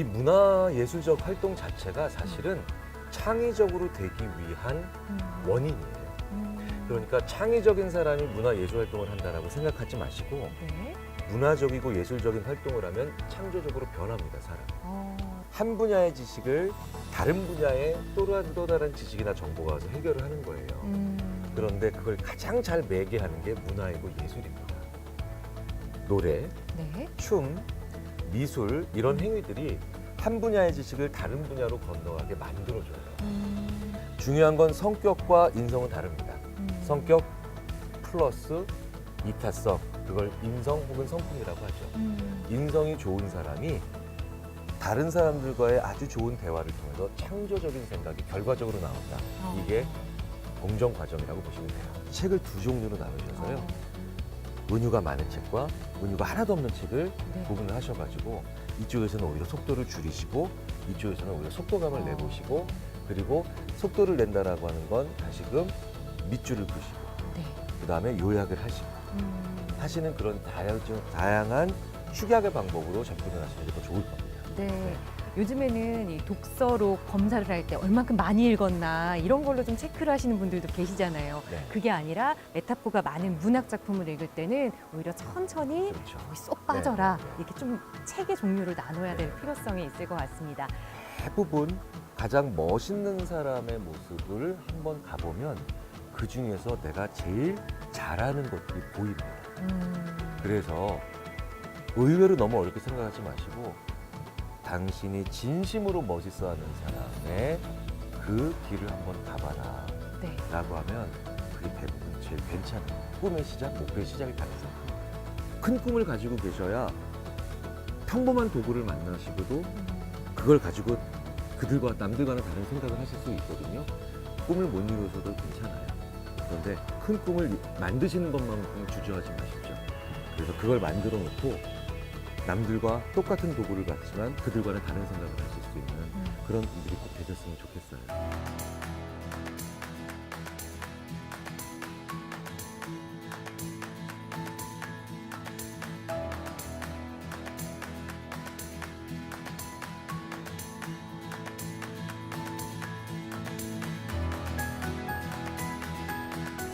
이 문화 예술적 활동 자체가 사실은 창의적으로 되기 위한 음. 원인이에요. 음. 그러니까 창의적인 사람이 문화 예술 활동을 한다라고 생각하지 마시고 네. 문화적이고 예술적인 활동을 하면 창조적으로 변합니다, 사람. 어. 한 분야의 지식을 다른 분야의 또 다른, 또 다른 지식이나 정보가 와서 해결을 하는 거예요. 음. 그런데 그걸 가장 잘 매개하는 게 문화이고 예술입니다. 노래, 네. 춤, 미술 이런 행위들이 한 분야의 지식을 다른 분야로 건너가게 만들어줘요. 음. 중요한 건 성격과 인성은 다릅니다. 음. 성격 플러스 이타성 그걸 인성 혹은 성품이라고 하죠. 음. 인성이 좋은 사람이 다른 사람들과의 아주 좋은 대화를 통해서 창조적인 생각이 결과적으로 나온다. 어. 이게 공정 과정이라고 보시면 돼요. 책을 두 종류로 나누셔서요. 어. 은유가 많은 책과 은유가 하나도 없는 책을 네. 구분을 하셔가지고 이쪽에서는 오히려 속도를 줄이시고 이쪽에서는 오히려 속도감을 어. 내보시고 그리고 속도를 낸다라고 하는 건 다시금 밑줄을 그시고 네. 그 다음에 요약을 하시고 음. 하시는 그런 다양, 다양한 축약의 방법으로 접근을 하시는 게 더 좋을 겁니다. 네. 요즘에는 이 독서로 검사를 할 때 얼만큼 많이 읽었나 이런 걸로 좀 체크를 하시는 분들도 계시잖아요. 네. 그게 아니라 메타포가 많은 문학 작품을 읽을 때는 오히려 천천히 그렇죠. 거기 쏙 빠져라 네, 네, 네. 이렇게 좀 책의 종류를 나눠야 될 네. 필요성이 있을 것 같습니다. 대부분 가장 멋있는 사람의 모습을 한번 가보면 그 중에서 내가 제일 잘하는 것들이 보입니다. 음. 그래서 의외로 너무 어렵게 생각하지 마시고 당신이 진심으로 멋있어하는 사람의 그 길을 한번 가봐라 네. 라고 하면 그게 대부분 제일 괜찮은 꿈의 시작, 목표의 시작일 가능성이 큽니다. 큰 꿈을 가지고 계셔야 평범한 도구를 만나시고도 음. 그걸 가지고 그들과 남들과는 다른 생각을 하실 수 있거든요. 꿈을 못 이루셔도 괜찮아요. 그런데 큰 꿈을 만드시는 것만큼 주저하지 마십시오. 그래서 그걸 만들어 놓고 남들과 똑같은 도구를 갖지만 그들과는 다른 생각을 하실 수 있는 음. 그런 분들이 꼭 되셨으면 좋겠어요.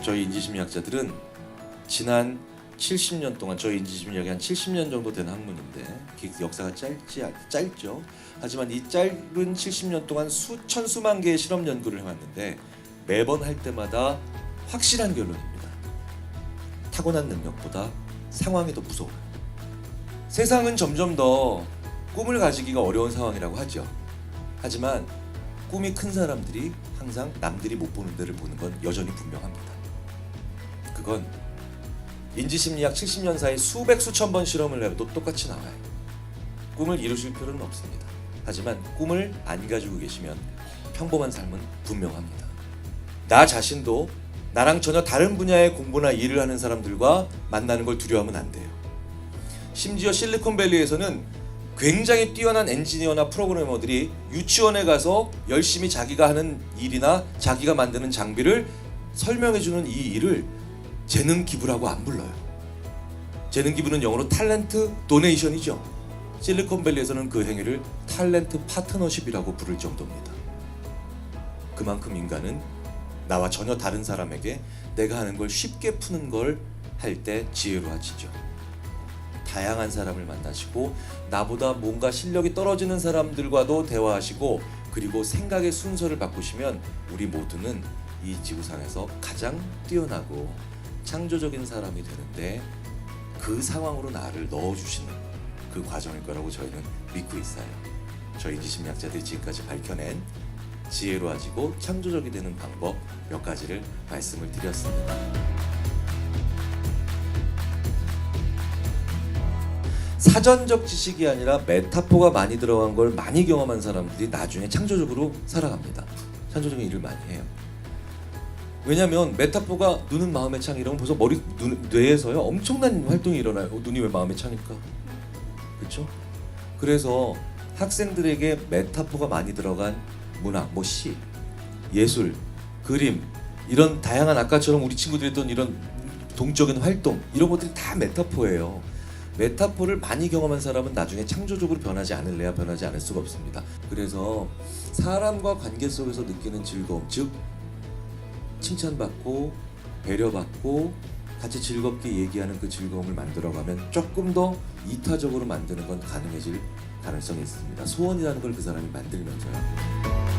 저희 인지심리학자들은 지난 70년 동안 저희 인지심리학이 한 70년 정도 된 학문인데 그 역사가 짧지 짧죠. 하지만 이 짧은 70년 동안 수천 수만 개의 실험 연구를 해왔는데 매번 할 때마다 확실한 결론입니다. 타고난 능력보다 상황이 더 무서워요. 세상은 점점 더 꿈을 가지기가 어려운 상황이라고 하죠. 하지만 꿈이 큰 사람들이 항상 남들이 못 보는 데를 보는 건 여전히 분명합니다. 그건 인지심리학 70년사의 수백 수천 번 실험을 해도 똑같이 나와요. 꿈을 이루실 필요는 없습니다. 하지만 꿈을 안 가지고 계시면 평범한 삶은 분명합니다. 나 자신도 나랑 전혀 다른 분야의 공부나 일을 하는 사람들과 만나는 걸 두려워하면 안 돼요. 심지어 실리콘밸리에서는 굉장히 뛰어난 엔지니어나 프로그래머들이 유치원에 가서 열심히 자기가 하는 일이나 자기가 만드는 장비를 설명해주는 이 일을 재능 기부라고 안 불러요. 재능 기부는 영어로 탤런트 도네이션이죠. 실리콘밸리에서는 그 행위를 탤런트 파트너십이라고 부를 정도입니다. 그만큼 인간은 나와 전혀 다른 사람에게 내가 하는 걸 쉽게 푸는 걸 할 때 지혜로워지죠. 다양한 사람을 만나시고 나보다 뭔가 실력이 떨어지는 사람들과도 대화하시고 그리고 생각의 순서를 바꾸시면 우리 모두는 이 지구상에서 가장 뛰어나고 창조적인 사람이 되는데 그 상황으로 나를 넣어주시는 그 과정일 거라고 저희는 믿고 있어요. 저희 지심리학자들이 지금까지 밝혀낸 지혜로워지고 창조적이 되는 방법 몇 가지를 말씀을 드렸습니다. 사전적 지식이 아니라 메타포가 많이 들어간 걸 많이 경험한 사람들이 나중에 창조적으로 살아갑니다. 창조적인 일을 많이 해요. 왜냐하면 메타포가 눈은 마음의 창 이러면 벌써 머리 눈, 뇌에서요 엄청난 활동이 일어나요. 어, 눈이 왜 마음의 창일까? 그렇죠? 그래서 학생들에게 메타포가 많이 들어간 문학, 뭐 시, 예술, 그림 이런 다양한 아까처럼 우리 친구들이 했던 이런 동적인 활동 이런 것들이 다 메타포예요. 메타포를 많이 경험한 사람은 나중에 창조적으로 변하지 않을래야 변하지 않을 수가 없습니다. 그래서 사람과 관계 속에서 느끼는 즐거움, 즉 칭찬받고 배려받고 같이 즐겁게 얘기하는 그 즐거움을 만들어가면 조금 더 이타적으로 만드는 건 가능해질 가능성이 있습니다. 소원이라는 걸 그 사람이 만들면서요.